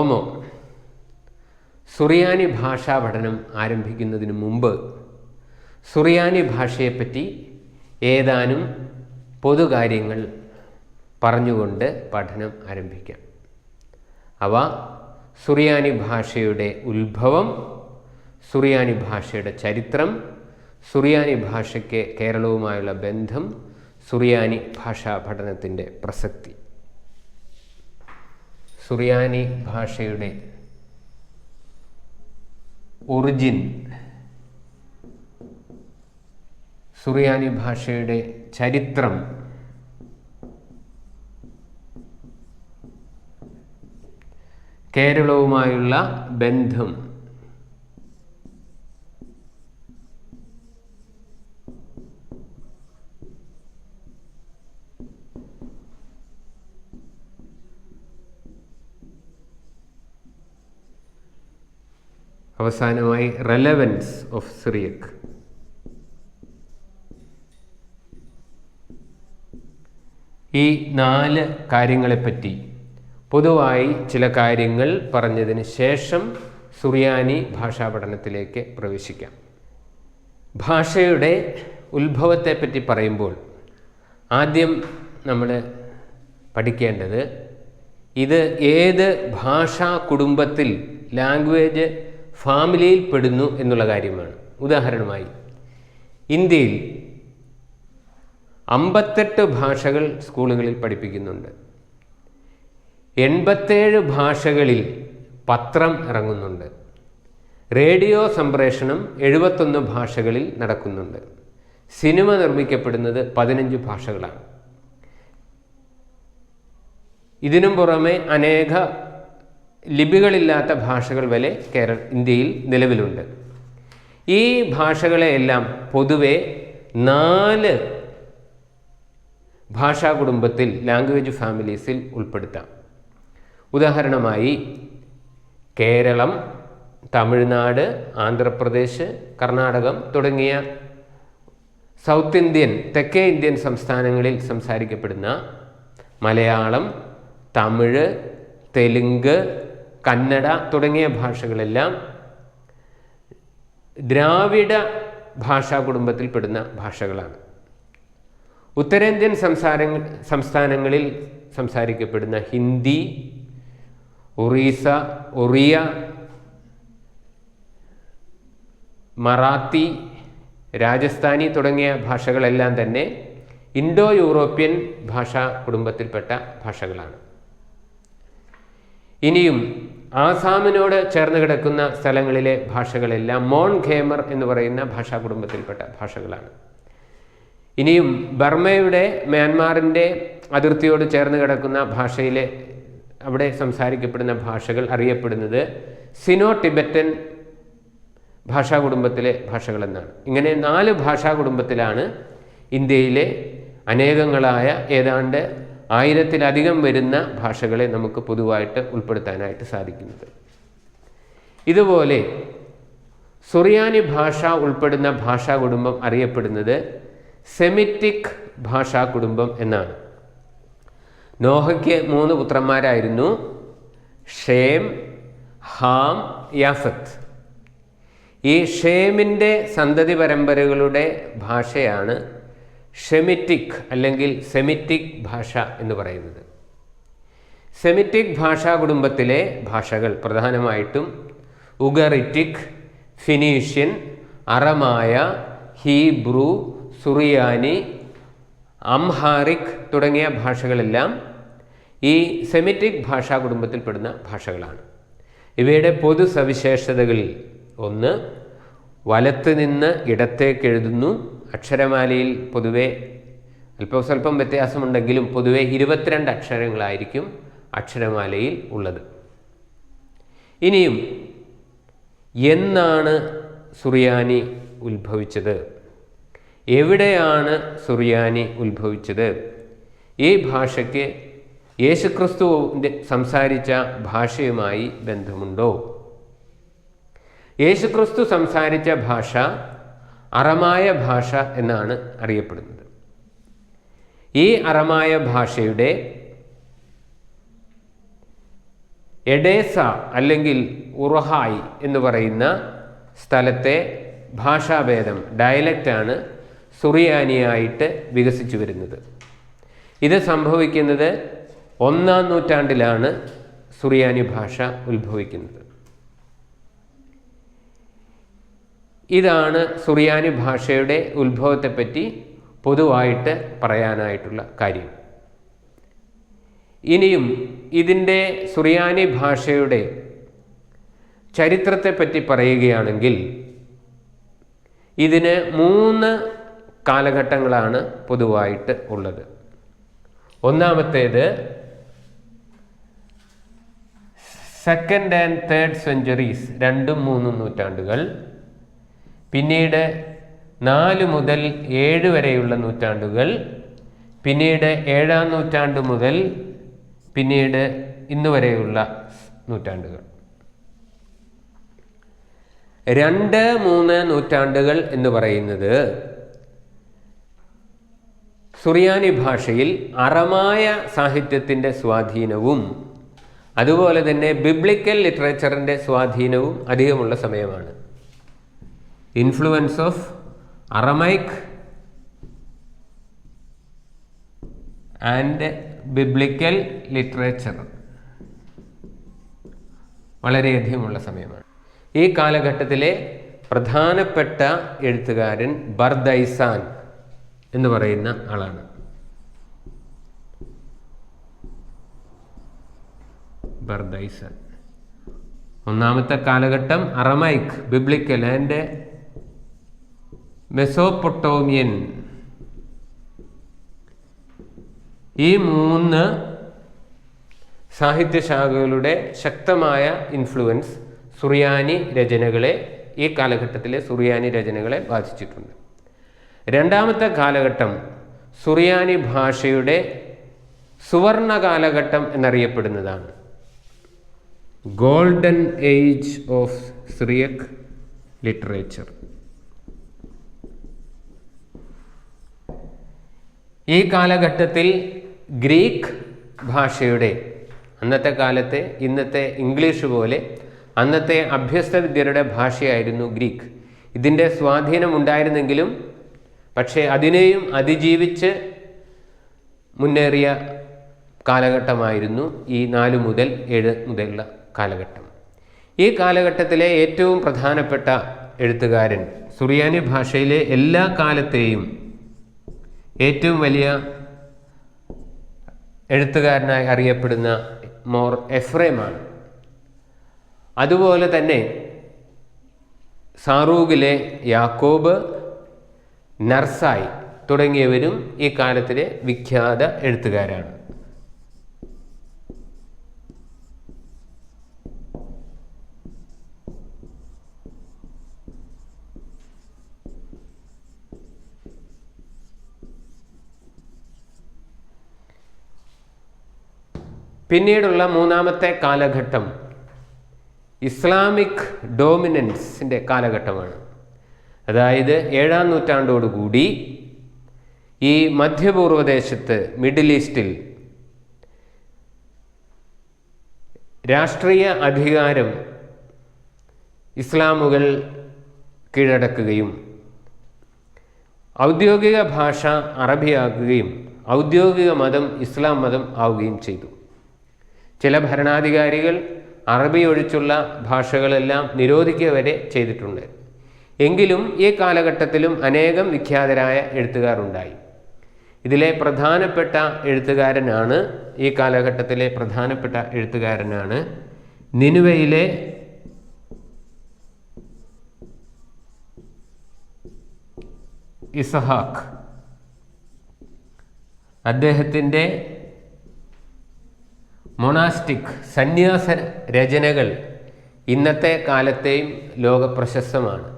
ശ്ലോമോ സുറിയാനി ഭാഷാ പഠനം ആരംഭിക്കുന്നതിന് മുമ്പ് സുറിയാനി ഭാഷയെപ്പറ്റി ഏതാനും പൊതുകാര്യങ്ങൾ പറഞ്ഞുകൊണ്ട് പഠനം ആരംഭിക്കാം. അവ സുറിയാനി ഭാഷയുടെ ഉത്ഭവം സുറിയാനി ഭാഷയുടെ ചരിത്രം സുറിയാനി ഭാഷയ്ക്ക് കേരളവുമായുള്ള ബന്ധം സുറിയാനി ഭാഷാ പഠനത്തിന്റെ പ്രസക്തി. സുറിയാനി ഭാഷയുടെ ഒറിജിൻ സുറിയാനി ഭാഷയുടെ ചരിത്രം കേരളവുമായുള്ള ബന്ധം. അവസാനമായി റെലവൻസ് ഓഫ് സിറിയക് ഈ നാല് കാര്യങ്ങളെപ്പറ്റി പൊതുവായി ചില കാര്യങ്ങൾ പറഞ്ഞതിന് ശേഷം സുറിയാനി ഭാഷാ പഠനത്തിലേക്ക് പ്രവേശിക്കാം. ഭാഷയുടെ ഉത്ഭവത്തെപ്പറ്റി പറയുമ്പോൾ ആദ്യം നമ്മൾ പഠിക്കേണ്ടത് ഇത് ഏത് ഭാഷാ കുടുംബത്തിൽ ലാംഗ്വേജ് ഫാമിലിയിൽ പെടുന്നു എന്നുള്ള കാര്യമാണ്. ഉദാഹരണമായി ഇന്ത്യയിൽ അമ്പത്തെട്ട് ഭാഷകൾ സ്കൂളുകളിൽ പഠിപ്പിക്കുന്നുണ്ട്. എൺപത്തേഴ് ഭാഷകളിൽ പത്രം ഇറങ്ങുന്നുണ്ട്. റേഡിയോ സംപ്രേഷണം എഴുപത്തൊന്ന് ഭാഷകളിൽ നടക്കുന്നുണ്ട്. സിനിമ നിർമ്മിക്കപ്പെടുന്നത് പതിനഞ്ച് ഭാഷകളാണ്. ഇതിനും പുറമെ അനേക ലിപികളില്ലാത്ത ഭാഷകൾ വരെ കേരള ഇന്ത്യയിൽ നിലവിലുണ്ട്. ഈ ഭാഷകളെയെല്ലാം പൊതുവെ നാല് ഭാഷാ കുടുംബത്തിൽ ലാംഗ്വേജ് ഫാമിലീസിൽ ഉൾപ്പെടുത്താം. ഉദാഹരണമായി കേരളം തമിഴ്നാട് ആന്ധ്രാപ്രദേശ് കർണാടകം തുടങ്ങിയ സൗത്ത് ഇന്ത്യൻ തെക്കേ ഇന്ത്യൻ സംസ്ഥാനങ്ങളിൽ സംസാരിക്കപ്പെടുന്ന മലയാളം തമിഴ് തെലുങ്ക് കന്നഡ തുടങ്ങിയ ഭാഷകളെല്ലാം ദ്രാവിഡ ഭാഷാ കുടുംബത്തിൽപ്പെടുന്ന ഭാഷകളാണ്. ഉത്തരേന്ത്യൻ സംസാര സംസ്ഥാനങ്ങളിൽ സംസാരിക്കപ്പെടുന്ന ഹിന്ദി ഒറീസ ഒറിയ മറാത്തി രാജസ്ഥാനി തുടങ്ങിയ ഭാഷകളെല്ലാം തന്നെ ഇൻഡോ യൂറോപ്യൻ ഭാഷാ കുടുംബത്തിൽപ്പെട്ട ഭാഷകളാണ്. ഇനിയും ആസാമിനോട് ചേർന്ന് കിടക്കുന്ന സ്ഥലങ്ങളിലെ ഭാഷകളെല്ലാം മോൺ ഖേമർ എന്ന് പറയുന്ന ഭാഷാ കുടുംബത്തിൽപ്പെട്ട ഭാഷകളാണ്. ഇനിയും ബർമയുടെ മ്യാൻമാറിന്റെ അതിർത്തിയോട് ചേർന്ന് കിടക്കുന്ന ഭാഷയിലെ അവിടെ സംസാരിക്കപ്പെടുന്ന ഭാഷകൾ അറിയപ്പെടുന്നത് സിനോ ടിബറ്റൻ ഭാഷാ കുടുംബത്തിലെ ഭാഷകളെന്നാണ്. ഇങ്ങനെ നാല് ഭാഷാ കുടുംബത്തിലാണ് ഇന്ത്യയിലെ അനേകങ്ങളായ ഏതാണ്ട് ആയിരത്തിലധികം വരുന്ന ഭാഷകളെ നമുക്ക് പൊതുവായിട്ട് ഉൾപ്പെടുത്താനായിട്ട് സാധിക്കുന്നത്. ഇതുപോലെ സുറിയാനി ഭാഷ ഉൾപ്പെടുന്ന ഭാഷാ കുടുംബം അറിയപ്പെടുന്നത് സെമിറ്റിക് ഭാഷാ കുടുംബം എന്നാണ്. നോഹയ്ക്ക് മൂന്ന് പുത്രന്മാരായിരുന്നു. ഷേം ഹാം യാഫത്ത് ഈ ഷേമിന്റെ സന്തതി പരമ്പരകളുടെ ഭാഷയാണ് ഷെമിറ്റിക് അല്ലെങ്കിൽ സെമിറ്റിക് ഭാഷ എന്ന് പറയുന്നത്. സെമിറ്റിക് ഭാഷാ കുടുംബത്തിലെ ഭാഷകൾ പ്രധാനമായിട്ടും ഉഗറിറ്റിക് ഫിനീഷ്യൻ അറമായ ഹീബ്രു സുറിയാനി അംഹാറിക് തുടങ്ങിയ ഭാഷകളെല്ലാം ഈ സെമിറ്റിക് ഭാഷാ കുടുംബത്തിൽപ്പെടുന്ന ഭാഷകളാണ്. ഇവയുടെ പൊതു സവിശേഷതകളിൽ ഒന്ന് വലത്ത് നിന്ന് ഇടത്തേക്ക് എഴുതുന്നു. അക്ഷരമാലയിൽ പൊതുവെ അല്പം സ്വല്പം വ്യത്യാസമുണ്ടെങ്കിലും പൊതുവെ ഇരുപത്തിരണ്ട് അക്ഷരങ്ങളായിരിക്കും അക്ഷരമാലയിൽ ഉള്ളത്. ഇനിയും എന്നാണ് സുറിയാനി ഉത്ഭവിച്ചത്? എവിടെയാണ് സുറിയാനി ഉത്ഭവിച്ചത്? ഈ ഭാഷയ്ക്ക് യേശുക്രിസ്തു സംസാരിച്ച ഭാഷയുമായി ബന്ധമുണ്ടോ? യേശുക്രിസ്തു സംസാരിച്ച ഭാഷ അറമായ ഭാഷ എന്നാണ് അറിയപ്പെടുന്നത്. ഈ അറമായ ഭാഷയുടെ എഡേസ അല്ലെങ്കിൽ ഉറഹായ് എന്ന് പറയുന്ന സ്ഥലത്തെ ഭാഷാഭേദം ഡയലക്റ്റാണ് സുറിയാനിയായിട്ട് വികസിച്ചു വരുന്നത്. ഇത് സംഭവിക്കുന്നത് ഒന്നാം നൂറ്റാണ്ടിലാണ് സുറിയാനി ഭാഷ ഉത്ഭവിക്കുന്നത്. ഇതാണ് സുറിയാനി ഭാഷയുടെ ഉത്ഭവത്തെപ്പറ്റി പൊതുവായിട്ട് പറയാനായിട്ടുള്ള കാര്യം. ഇനിയും ഇതിന്റെ സുറിയാനി ഭാഷയുടെ ചരിത്രത്തെപ്പറ്റി പറയുകയാണെങ്കിൽ ഇതിന് മൂന്ന് കാലഘട്ടങ്ങളാണ് പൊതുവായിട്ട് ഉള്ളത്. ഒന്നാമത്തേത് സെക്കൻഡ് ആൻഡ് തേർഡ് സെഞ്ചുറീസ് രണ്ടും മൂന്നും നൂറ്റാണ്ടുകൾ. പിന്നീട് നാല് മുതൽ ഏഴ് വരെയുള്ള നൂറ്റാണ്ടുകൾ പിന്നീട് ഏഴാം നൂറ്റാണ്ട് മുതൽ പിന്നീട് ഇന്ന് വരെയുള്ള നൂറ്റാണ്ടുകൾ. രണ്ട് മൂന്ന് നൂറ്റാണ്ടുകൾ എന്ന് പറയുന്നത് സുറിയാനി ഭാഷയിൽ അറമായ സാഹിത്യത്തിന്റെ സ്വാധീനവും അതുപോലെ തന്നെ ബിബ്ലിക്കൽ ലിറ്ററേച്ചറിന്റെ സ്വാധീനവും അധികമുള്ള സമയമാണ്. Influence of Aramaic and biblical literature വളരെയധികമുള്ള സമയമാണ്. ഈ കാലഘട്ടത്തിലെ പ്രധാനപ്പെട്ട എഴുത്തുകാരൻ ബർദൈസാൻ എന്ന് പറയുന്ന ആളാണ്. ബർദൈസാൻ. ഒന്നാമത്തെ കാലഘട്ടം അറമൈക്ക് ബിബ്ലിക്കൽ ആൻഡ് മെസോപ്പൊട്ടോമിയൻ. ഈ മൂന്ന് സാഹിത്യശാഖകളുടെ ശക്തമായ ഇൻഫ്ലുവൻസ് സുറിയാനി രചനകളെ ഈ കാലഘട്ടത്തിലെ സുറിയാനി രചനകളെ ബാധിച്ചിട്ടുണ്ട്. രണ്ടാമത്തെ കാലഘട്ടം സുറിയാനി ഭാഷയുടെ സുവർണ കാലഘട്ടം എന്നറിയപ്പെടുന്നതാണ്. Golden age of Syriac literature ഈ കാലഘട്ടത്തിൽ ഗ്രീക്ക് ഭാഷയുടെ അന്നത്തെ കാലത്തെ ഇന്നത്തെ ഇംഗ്ലീഷ് പോലെ അന്നത്തെ അഭ്യസ്ത വിദ്യരുടെ ഭാഷയായിരുന്നു ഗ്രീക്ക്. ഇതിന്റെ സ്വാധീനം ഉണ്ടായിരുന്നെങ്കിലും പക്ഷേ അതിനെയും അതിജീവിച്ച് മുന്നേറിയ കാലഘട്ടമായിരുന്നു ഈ നാല് മുതൽ ഏഴ് മുതലുള്ള കാലഘട്ടം. ഈ കാലഘട്ടത്തിലെ ഏറ്റവും പ്രധാനപ്പെട്ട എഴുത്തുകാരൻ സുറിയാനി ഭാഷയിലെ എല്ലാ കാലത്തെയും ഏറ്റവും വലിയ എഴുത്തുകാരനായി അറിയപ്പെടുന്ന മോർ എഫ്രേമാണ്. അതുപോലെ തന്നെ സാറൂഖിലെ യാക്കോബ് നർസായി തുടങ്ങിയവരും ഈ കാലത്തിലെ വിഖ്യാത എഴുത്തുകാരാണ്. പിന്നീടുള്ള മൂന്നാമത്തെ കാലഘട്ടം ഇസ്ലാമിക് ഡോമിനൻസിന്റെ കാലഘട്ടമാണ്. അതായത് ഏഴാം നൂറ്റാണ്ടോടുകൂടി ഈ മധ്യപൂർവദേശത്ത് മിഡിൽ ഈസ്റ്റിൽ രാഷ്ട്രീയ അധികാരം ഇസ്ലാമുകൾ കീഴടക്കുകയും ഔദ്യോഗിക ഭാഷ അറബിയാക്കുകയും ഔദ്യോഗിക മതം ഇസ്ലാം മതം ആവുകയും ചെയ്തു. ചില ഭരണാധികാരികൾ അറബി ഒഴിച്ചുള്ള ഭാഷകളെല്ലാം നിരോധിക്കുക വരെ ചെയ്തിട്ടുണ്ട്. എങ്കിലും ഈ കാലഘട്ടത്തിലും അനേകം വിഖ്യാതരായ എഴുത്തുകാർ ഉണ്ടായി ഇതിലെ പ്രധാനപ്പെട്ട എഴുത്തുകാരനാണ് ഈ കാലഘട്ടത്തിലെ പ്രധാനപ്പെട്ട എഴുത്തുകാരനാണ് നിനുവയിലെ ഇസഹാഖ്. അദ്ദേഹത്തിന്റെ മൊണാസ്റ്റിക് സന്യാസ രചനകൾ ഇന്നത്തെ കാലത്തെയും ലോകപ്രശസ്തമാണ്.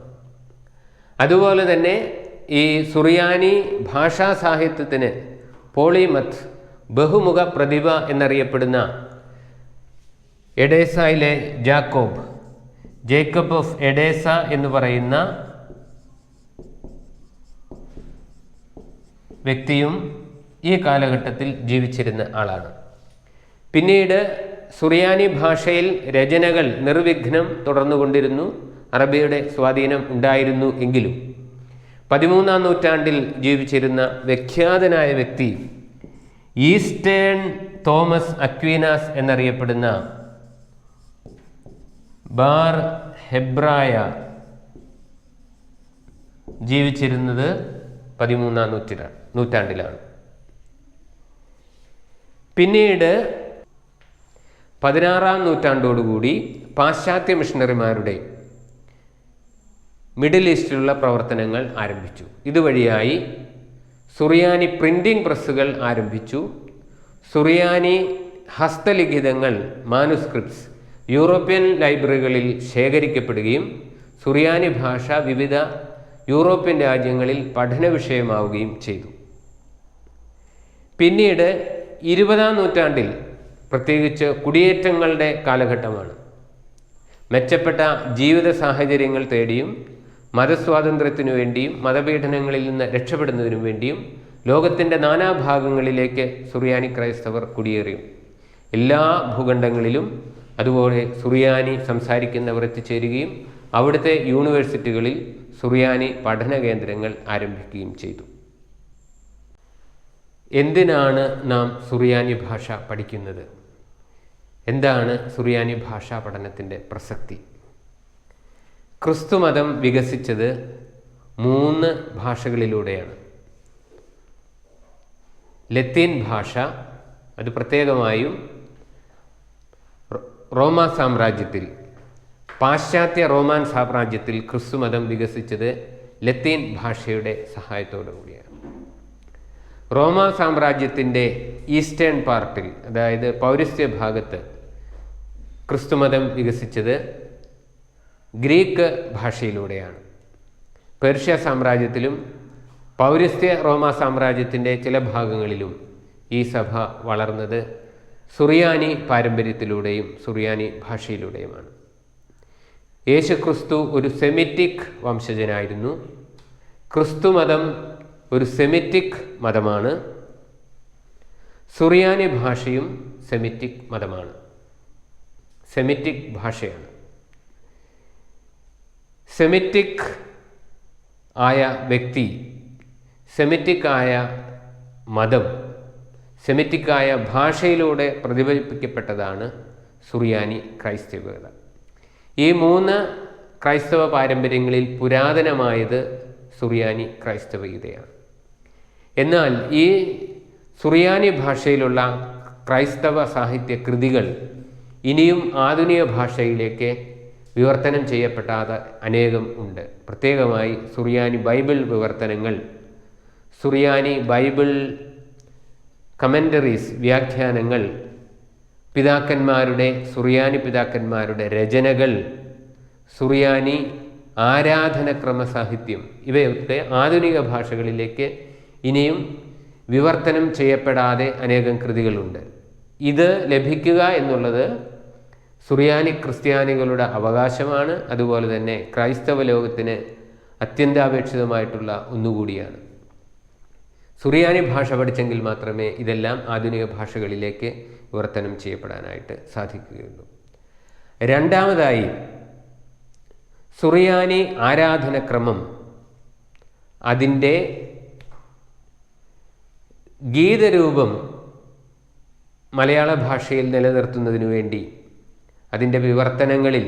അതുപോലെ തന്നെ ഈ സുറിയാനി ഭാഷാ സാഹിത്യത്തിന് പോളിമത്ത് ബഹുമുഖ പ്രതിഭ എന്നറിയപ്പെടുന്ന എഡേസയിലെ ജാക്കോബ് ജേക്കബ് ഓഫ് എഡേസ എന്ന് പറയുന്ന വ്യക്തിയും ഈ കാലഘട്ടത്തിൽ ജീവിച്ചിരുന്ന ആളാണ്. പിന്നീട് സുറിയാനി ഭാഷയിൽ രചനകൾ നിർവിഘ്നം തുടർന്നുകൊണ്ടിരുന്നു. അറബിയുടെ സ്വാധീനം ഉണ്ടായിരുന്നു എങ്കിലും. പതിമൂന്നാം നൂറ്റാണ്ടിൽ ജീവിച്ചിരുന്ന വിഖ്യാതനായ വ്യക്തി ഈസ്റ്റേൺ തോമസ് അക്വീനാസ് എന്നറിയപ്പെടുന്ന ബാർ ഹെബ്രായ ജീവിച്ചിരുന്നത് പതിമൂന്നാം നൂറ്റിര നൂറ്റാണ്ടിലാണ്. പിന്നീട് പതിനാറാം നൂറ്റാണ്ടോടുകൂടി പാശ്ചാത്യ മിഷണറിമാരുടെ മിഡിൽ ഈസ്റ്റിലുള്ള പ്രവർത്തനങ്ങൾ ആരംഭിച്ചു. ഇതുവഴിയായി സുറിയാനി പ്രിന്റിംഗ് പ്രസ്സുകൾ ആരംഭിച്ചു. സുറിയാനി ഹസ്തലിഖിതങ്ങൾ മാനുസ്ക്രിപ്റ്റ്സ് യൂറോപ്യൻ ലൈബ്രറികളിൽ ശേഖരിക്കപ്പെടുകയും സുറിയാനി ഭാഷ വിവിധ യൂറോപ്യൻ രാജ്യങ്ങളിൽ പഠന വിഷയമാവുകയും ചെയ്തു. പിന്നീട് ഇരുപതാം നൂറ്റാണ്ടിൽ പ്രത്യേകിച്ച് കുടിയേറ്റങ്ങളുടെ കാലഘട്ടമാണ്. മെച്ചപ്പെട്ട ജീവിത സാഹചര്യങ്ങൾ തേടിയും മതസ്വാതന്ത്ര്യത്തിനു വേണ്ടിയും മതപീഡനങ്ങളിൽ നിന്ന് രക്ഷപ്പെടുന്നതിനു വേണ്ടിയും ലോകത്തിന്റെ നാനാഭാഗങ്ങളിലേക്ക് സുറിയാനി ക്രൈസ്തവർ കുടിയേറി എല്ലാ ഭൂഖണ്ഡങ്ങളിലും അതുപോലെ സുറിയാനി സംസാരിക്കുന്നവർ എത്തിച്ചേരുകയും അവിടുത്തെ യൂണിവേഴ്സിറ്റികളിൽ സുറിയാനി പഠന കേന്ദ്രങ്ങൾ ആരംഭിക്കുകയും ചെയ്തു. എന്തിനാണ് നാം സുറിയാനി ഭാഷ പഠിക്കുന്നത്? എന്താണ് സുറിയാനി ഭാഷാ പഠനത്തിന്റെ പ്രസക്തി? ക്രിസ്തുമതം വികസിച്ചത് മൂന്ന് ഭാഷകളിലൂടെയാണ്. ലത്തീൻ ഭാഷ അത് പ്രത്യേകമായും റോമ സാമ്രാജ്യത്തിൽ പാശ്ചാത്യ റോമാൻ സാമ്രാജ്യത്തിൽ ക്രിസ്തുമതം വികസിച്ചത് ലത്തീൻ ഭാഷയുടെ സഹായത്തോടു കൂടിയാണ്. റോമ സാമ്രാജ്യത്തിന്റെ ഈസ്റ്റേൺ പാർട്ടിൽ അതായത് പൗരസ്ത്യ ഭാഗത്ത് ക്രിസ്തുമതം വികസിച്ചത് ഗ്രീക്ക് ഭാഷയിലൂടെയാണ്. പേർഷ്യ സാമ്രാജ്യത്തിലും പൗരസ്ത്യ റോമ സാമ്രാജ്യത്തിന്റെ ചില ഭാഗങ്ങളിലും ഈ സഭ വളർന്നത് സുറിയാനി പാരമ്പര്യത്തിലൂടെയും സുറിയാനി ഭാഷയിലൂടെയുമാണ്. യേശുക്രിസ്തു ഒരു സെമിറ്റിക് വംശജനായിരുന്നു. ക്രിസ്തുമതം ഒരു സെമിറ്റിക് മതമാണ്. സുറിയാനി ഭാഷയും സെമിറ്റിക് മതമാണ്. സെമിറ്റിക് ഭാഷയാണ്. സെമിറ്റിക് ആയ വ്യക്തി സെമിറ്റിക് ആയ മതം സെമിറ്റിക് ആയ ഭാഷയിലൂടെ പ്രതിഫലിപ്പിക്കപ്പെട്ടതാണ് സുറിയാനി ക്രൈസ്തവത ഈ മൂന്ന് ക്രൈസ്തവ പാരമ്പര്യങ്ങളിൽ പുരാതനമായത് സുറിയാനി ക്രൈസ്തവീയതയാണ് എന്നാൽ ഈ സുറിയാനി ഭാഷയിലുള്ള ക്രൈസ്തവ സാഹിത്യ കൃതികൾ ഇനിയും ആധുനിക ഭാഷയിലേക്ക് വിവർത്തനം ചെയ്യപ്പെടാതെ അനേകം ഉണ്ട്. പ്രത്യേകമായി സുറിയാനി ബൈബിൾ വിവർത്തനങ്ങൾ സുറിയാനി ബൈബിൾ കമന്ററീസ് വ്യാഖ്യാനങ്ങൾ പിതാക്കന്മാരുടെ സുറിയാനി പിതാക്കന്മാരുടെ രചനകൾ സുറിയാനി ആരാധനക്രമ സാഹിത്യം ഇവയൊക്കെ ആധുനിക ഭാഷകളിലേക്ക് ഇനിയും വിവർത്തനം ചെയ്യപ്പെടാതെ അനേകം കൃതികളുണ്ട്. ഇത് ലഭിക്കുക എന്നുള്ളത് സുറിയാനി ക്രിസ്ത്യാനികളുടെ അവകാശമാണ്. അതുപോലെ തന്നെ ക്രൈസ്തവ ലോകത്തിന് അത്യന്താപേക്ഷിതമായിട്ടുള്ള ഒന്നുകൂടിയാണ്. സുറിയാനി ഭാഷ പഠിച്ചെങ്കിൽ മാത്രമേ ഇതെല്ലാം ആധുനിക ഭാഷകളിലേക്ക് വിവർത്തനം ചെയ്യപ്പെടാനായിട്ട് സാധിക്കുകയുള്ളൂ. രണ്ടാമതായി സുറിയാനി ആരാധനക്രമം അതിന്റെ ഗീതരൂപം മലയാള ഭാഷയിൽ നിലനിർത്തുന്നതിനു വേണ്ടി അതിന്റെ വിവർത്തനങ്ങളിൽ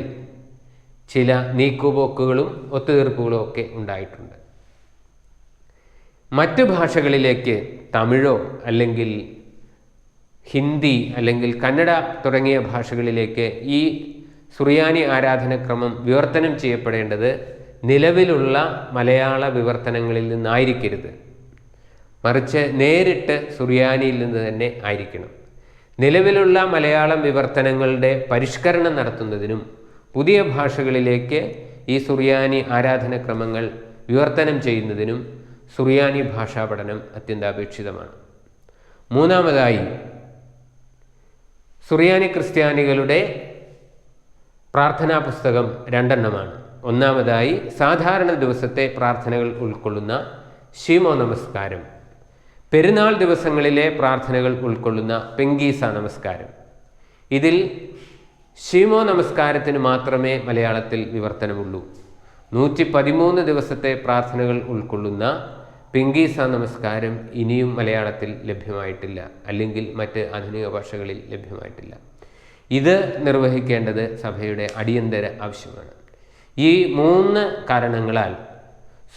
ചില നീക്കുപോക്കുകളും ഒത്തുതീർപ്പുകളും ഒക്കെ ഉണ്ടായിട്ടുണ്ട്. മറ്റ് ഭാഷകളിലേക്ക് തമിഴോ അല്ലെങ്കിൽ ഹിന്ദി അല്ലെങ്കിൽ കന്നഡ തുടങ്ങിയ ഭാഷകളിലേക്ക് ഈ സുറിയാനി ആരാധനക്രമം വിവർത്തനം ചെയ്യപ്പെടേണ്ടത് നിലവിലുള്ള മലയാള വിവർത്തനങ്ങളിൽ നിന്നായിരിക്കരുത്. മറിച്ച് നേരിട്ട് സുറിയാനിയിൽ നിന്ന് തന്നെ ആയിരിക്കണം. നിലവിലുള്ള മലയാളം വിവർത്തനങ്ങളുടെ പരിഷ്കരണം നടത്തുന്നതിനും പുതിയ ഭാഷകളിലേക്ക് ഈ സുറിയാനി ആരാധനക്രമങ്ങൾ വിവർത്തനം ചെയ്യുന്നതിനും സുറിയാനി ഭാഷാ പഠനം അത്യന്താപേക്ഷിതമാണ്. മൂന്നാമതായി സുറിയാനി ക്രിസ്ത്യാനികളുടെ പ്രാർത്ഥനാ പുസ്തകം രണ്ടെണ്ണമാണ്. ഒന്നാമതായി സാധാരണ ദിവസത്തെ പ്രാർത്ഥനകൾ ഉൾക്കൊള്ളുന്ന ശീമോ നമസ്കാരം പെരുന്നാൾ ദിവസങ്ങളിലെ പ്രാർത്ഥനകൾ ഉൾക്കൊള്ളുന്ന പെങ്കീസ നമസ്കാരം. ഇതിൽ ശീമോ നമസ്കാരത്തിന് മാത്രമേ മലയാളത്തിൽ വിവർത്തനമുള്ളൂ. നൂറ്റി പതിമൂന്ന് ദിവസത്തെ പ്രാർത്ഥനകൾ ഉൾക്കൊള്ളുന്ന പിങ്കീസ നമസ്കാരം ഇനിയും മലയാളത്തിൽ ലഭ്യമായിട്ടില്ല അല്ലെങ്കിൽ മറ്റ് ആധുനിക ഭാഷകളിൽ ലഭ്യമായിട്ടില്ല. ഇത് നിർവഹിക്കേണ്ടത് സഭയുടെ അടിയന്തര ആവശ്യമാണ്. ഈ മൂന്ന് കാരണങ്ങളാൽ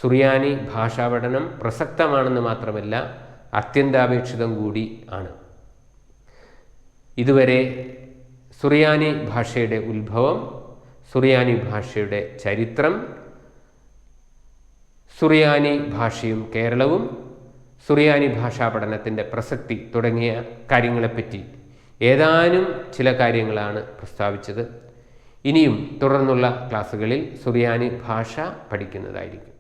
സുറിയാനി ഭാഷാപഠനം പ്രസക്തമാണെന്ന് മാത്രമല്ല അത്യന്താപേക്ഷിതം കൂടി ആണ്. ഇതുവരെ സുറിയാനി ഭാഷയുടെ ഉത്ഭവം സുറിയാനി ഭാഷയുടെ ചരിത്രം സുറിയാനി ഭാഷയും കേരളവും സുറിയാനി ഭാഷാ പഠനത്തിന്റെ പ്രസക്തി തുടങ്ങിയ കാര്യങ്ങളെപ്പറ്റി ഏതാനും ചില കാര്യങ്ങളാണ് പ്രസ്താവിച്ചത്. ഇനിയും തുടർന്നുള്ള ക്ലാസ്സുകളിൽ സുറിയാനി ഭാഷ പഠിക്കുന്നതായിരിക്കും.